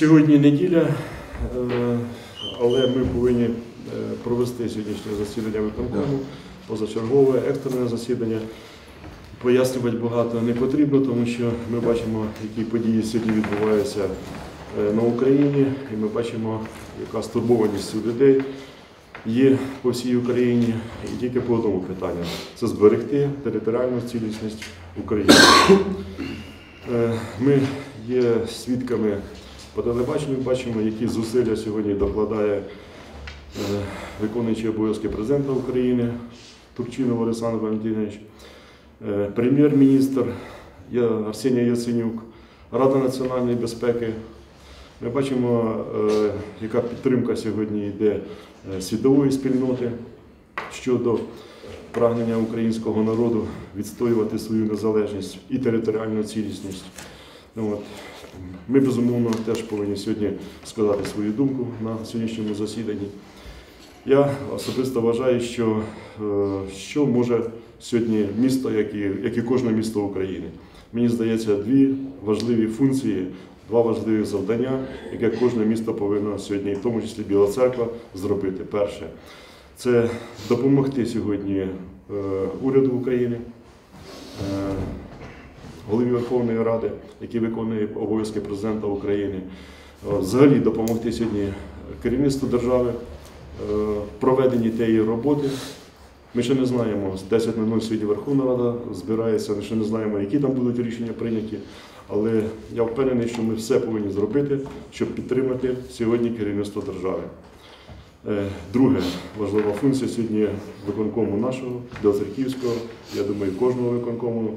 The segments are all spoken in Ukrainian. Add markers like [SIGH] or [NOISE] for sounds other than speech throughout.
Сьогодні неділя, е, але ми повинні е, провести сьогоднішнє засідання виконкому, позачергове, екстрене засідання. Пояснювати багато не потрібно, тому що ми бачимо, які події сьогодні відбуваються е, на Україні, і ми бачимо, яка стурбованість у людей є по всій Україні. І тільки по одному питанню це зберегти територіальну цілісність України. Ми є свідками по телебаченню, бачимо, які зусилля сьогодні докладає е, виконуючий обов'язки президента України Турчинов Олександр Валентинович, е, прем'єр-міністр Арсеній Яценюк, Рада національної безпеки. Ми бачимо, е, яка підтримка сьогодні йде світової спільноти щодо прагнення українського народу відстоювати свою незалежність і територіальну цілісність. Ми безумовно теж повинні сьогодні сказати свою думку на сьогоднішньому засіданні. Я особисто вважаю, що, е, що може сьогодні місто, як і, як і кожне місто України. Мені здається, дві важливі функції, два важливі завдання, яке кожне місто повинно сьогодні, в тому числі Біла Церква, зробити. Перше це допомогти сьогодні е, уряду України, е, голові Верховної Ради, який виконує обов'язки президента України, е, взагалі допомогти сьогодні керівництву держави е, проведенні тієї роботи. Ми ще не знаємо, з 10.00 сьогодні Верховна Рада збирається, ми ще не знаємо, які там будуть рішення прийняті. Але я впевнений, що ми все повинні зробити, щоб підтримати сьогодні керівництво держави. Е, Друге важлива функція сьогодні виконкому нашого, Білоцерківського, я думаю, кожного виконкому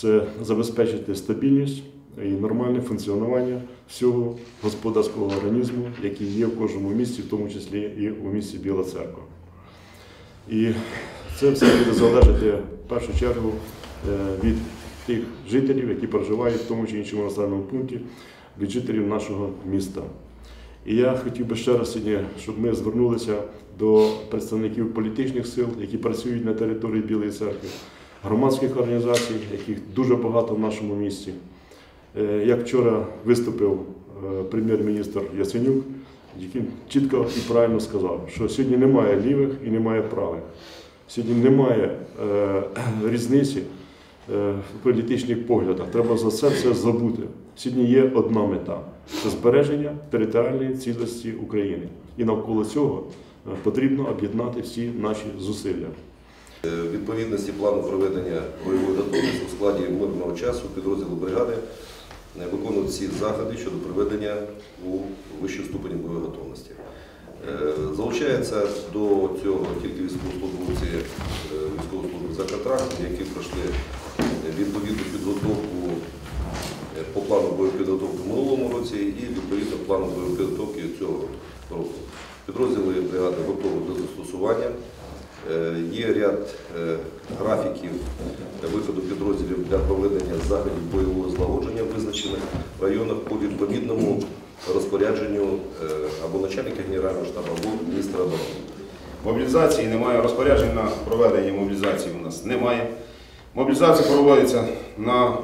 це забезпечити стабільність і нормальне функціонування всього господарського організму, який є в кожному місті, в тому числі і у місті Біла Церква. І це все буде залежати в першу чергу е, від тих жителів, які проживають в тому чи іншому населеному пункті, від жителів нашого міста. І я хотів би ще раз сьогодні, щоб ми звернулися до представників політичних сил, які працюють на території Білої церкви, громадських організацій, яких дуже багато в нашому місті. Е, Як вчора виступив е, прем'єр-міністр Яценюк, який чітко і правильно сказав, що сьогодні немає лівих і немає правих. Сьогодні немає е, [CLEARS THROAT] різниці е, в політичних поглядах. Треба за це все забути. Сьогодні є одна мета це збереження територіальної цілості України. І навколо цього е, потрібно об'єднати всі наші зусилля. Е, В відповідності плану проведення бойової готовності у складі мирного часу підрозділу бригади е, виконують всі заходи щодо проведення у вищому ступені бойової готовності. Е, Залучається до цього тільки військовослужбовці е, військової служби за контрактом, які пройшли відповідну підготовку по плану бойової підготовки в минулому році і відповідно плану бойової підготовки цього року. Підрозділи бригади готові до застосування. Е, Є ряд е, графіків виходу підрозділів для проведення заходів бойового злагодження, визначених в районах по відповідному розпорядженню е, або начальника Генерального штабу, або міністра оборони. Мобілізації немає, розпоряджень на проведення мобілізації у нас немає. Мобілізація проводиться на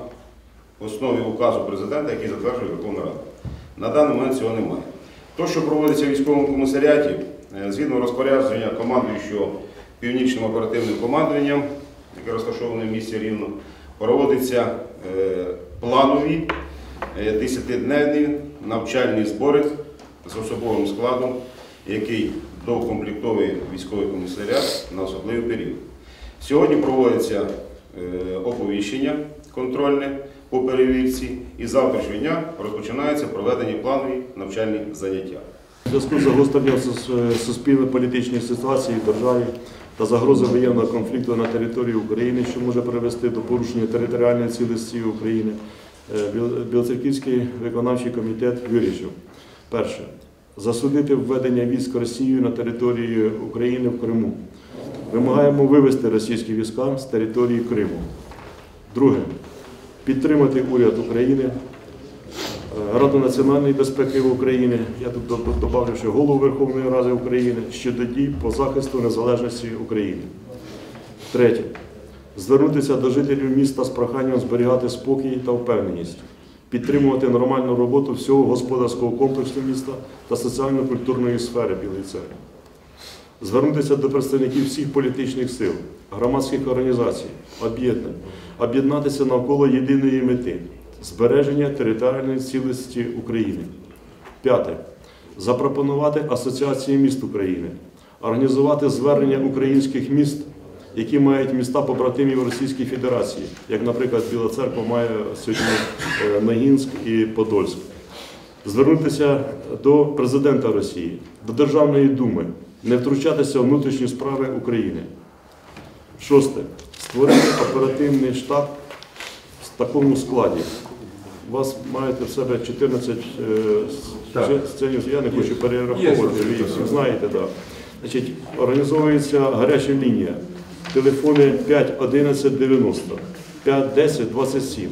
основі указу президента, який затверджує Верховна Рада. На даний момент цього немає. То, що проводиться в військовому комісаріаті, згідно розпорядження командуючого північним оперативним командуванням, яке розташоване в місті Рівно, проводяться е, планові е, 10-денні навчальні збори з особовим складом, який доукомплектовує військовий комісаріат на особливий період. Сьогодні проводиться е, оповіщення контрольне по перевірці, і завтрашнього дня розпочинається проведення планові навчальні заняття. У зв'язку з загостренням суспільно-політичної ситуації в державі та загрози воєнного конфлікту на території України, що може привести до порушення територіальної цілісності України, е, Білоцерківський виконавчий комітет вирішив перше засудити введення військ Росією на території України в Криму. Вимагаємо вивести російські війська з території Криму. Друге підтримати уряд України Раду національної безпеки України, я тут до- до- добавлю ще голову Верховної Ради України щодо дій по захисту незалежності України. Третє. Звернутися до жителів міста з проханням зберігати спокій та впевненість. підтримувати нормальну роботу всього господарського комплексу міста та соціально-культурної сфери Білої церкви. Звернутися до представників всіх політичних сил, громадських організацій, об'єднань, об'єднатися навколо єдиної мети збереження територіальної цілісності України. П'яте. Запропонувати Асоціації міст України, організувати звернення українських міст, які мають міста побратимів Російської Федерації, як, наприклад, Біла Церква має сьогодні е, Ногінськ і Подольськ. Звернутися до президента Росії, до Державної думи, не втручатися в внутрішні справи України. Шосте. Створити оперативний штаб в такому складі. У вас маєте в себе 14 сценів. Так. членів, я не хочу перераховувати, ви їх знаєте. Значить, організовується гаряча лінія. Телефони 5 11 90, 5 10 27.